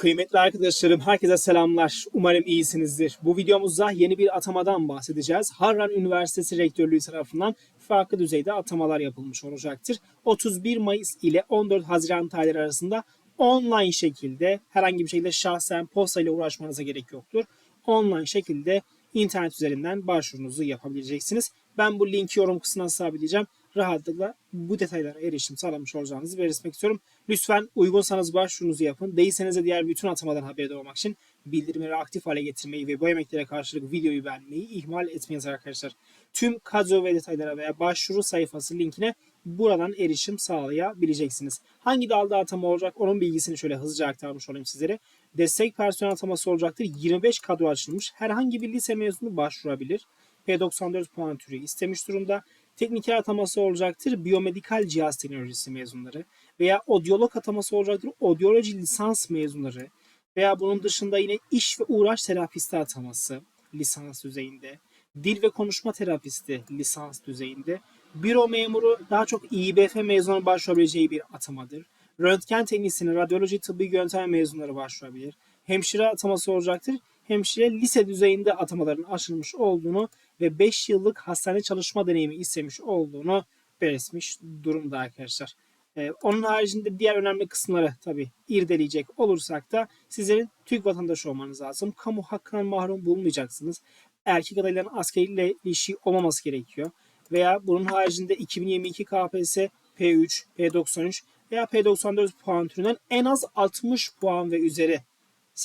Kıymetli arkadaşlarım, herkese selamlar. Umarım iyisinizdir. Bu videomuzda yeni bir atamadan bahsedeceğiz. Harran Üniversitesi Rektörlüğü tarafından farklı düzeyde atamalar yapılmış olacaktır. 31 Mayıs ile 14 Haziran tarihleri arasında online şekilde herhangi bir şekilde şahsen posta ile uğraşmanıza gerek yoktur. Online şekilde internet üzerinden başvurunuzu yapabileceksiniz. Ben bu linki yorum kısmına sabitleyeceğim. Rahatlıkla bu detaylara erişim sağlamış olacağınızı belirtmek istiyorum. Lütfen uygunsanız başvurunuzu yapın. Değilseniz de diğer bütün atamadan haberdar olmak için bildirimleri aktif hale getirmeyi ve bu emeklere karşılık videoyu beğenmeyi ihmal etmeyiniz arkadaşlar. Tüm kadro ve detaylara veya başvuru sayfası linkine buradan erişim sağlayabileceksiniz. Hangi dalda atama olacak onun bilgisini şöyle hızlıca aktarmış olayım sizlere. Destek personel ataması olacaktır. 25 kadro açılmış. Herhangi bir lise mezunu başvurabilir. P94 puan türü istemiş durumda. Tekniker ataması olacaktır. Biyomedikal cihaz teknolojisi mezunları veya odyolog ataması olacaktır. Odyoloji lisans mezunları veya bunun dışında yine iş ve uğraş terapisti ataması lisans düzeyinde. Dil ve konuşma terapisti lisans düzeyinde. Büro memuru daha çok İBF mezunu başvurabileceği bir atamadır. Röntgen teknisyeni, radyoloji tıbbi yöntem mezunları başvurabilir. Hemşire ataması olacaktır. Hemşire lise düzeyinde atamaların açılmış olduğunu ve 5 yıllık hastane çalışma deneyimi istemiş olduğunu belirtmiş durumda arkadaşlar. Ee, onun haricinde diğer önemli kısımları tabii irdeleyecek olursak da sizlerin Türk vatandaşı olmanız lazım. Kamu hakkından mahrum bulunmayacaksınız. Erkek adayların askeriyle ilişki olmaması gerekiyor. Veya bunun haricinde 2022 KPSS P3, P93 veya P94 puan türünden en az 60 puan ve üzeri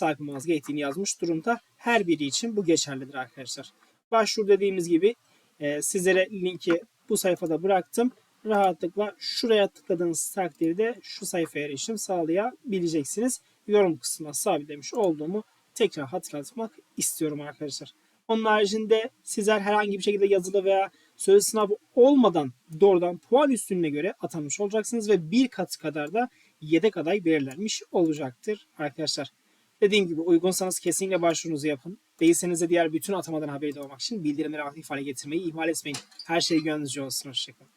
olmanız gerektiğini yazmış durumda. Her biri için bu geçerlidir arkadaşlar. Başvuru dediğimiz gibi e, sizlere linki bu sayfada bıraktım. Rahatlıkla şuraya tıkladığınız takdirde şu sayfaya erişim sağlayabileceksiniz. Yorum kısmına sabitlemiş olduğumu tekrar hatırlatmak istiyorum arkadaşlar. Onun haricinde sizler herhangi bir şekilde yazılı veya söz sınavı olmadan doğrudan puan üstünlüğüne göre atanmış olacaksınız ve bir kat kadar da yedek aday belirlenmiş olacaktır arkadaşlar. Dediğim gibi uygunsanız kesinlikle başvurunuzu yapın. Değilseniz de diğer bütün atamadan haberdar olmak için bildirimleri aktif hale getirmeyi ihmal etmeyin. Her şey gönlünüzce olsun. Hoşçakalın.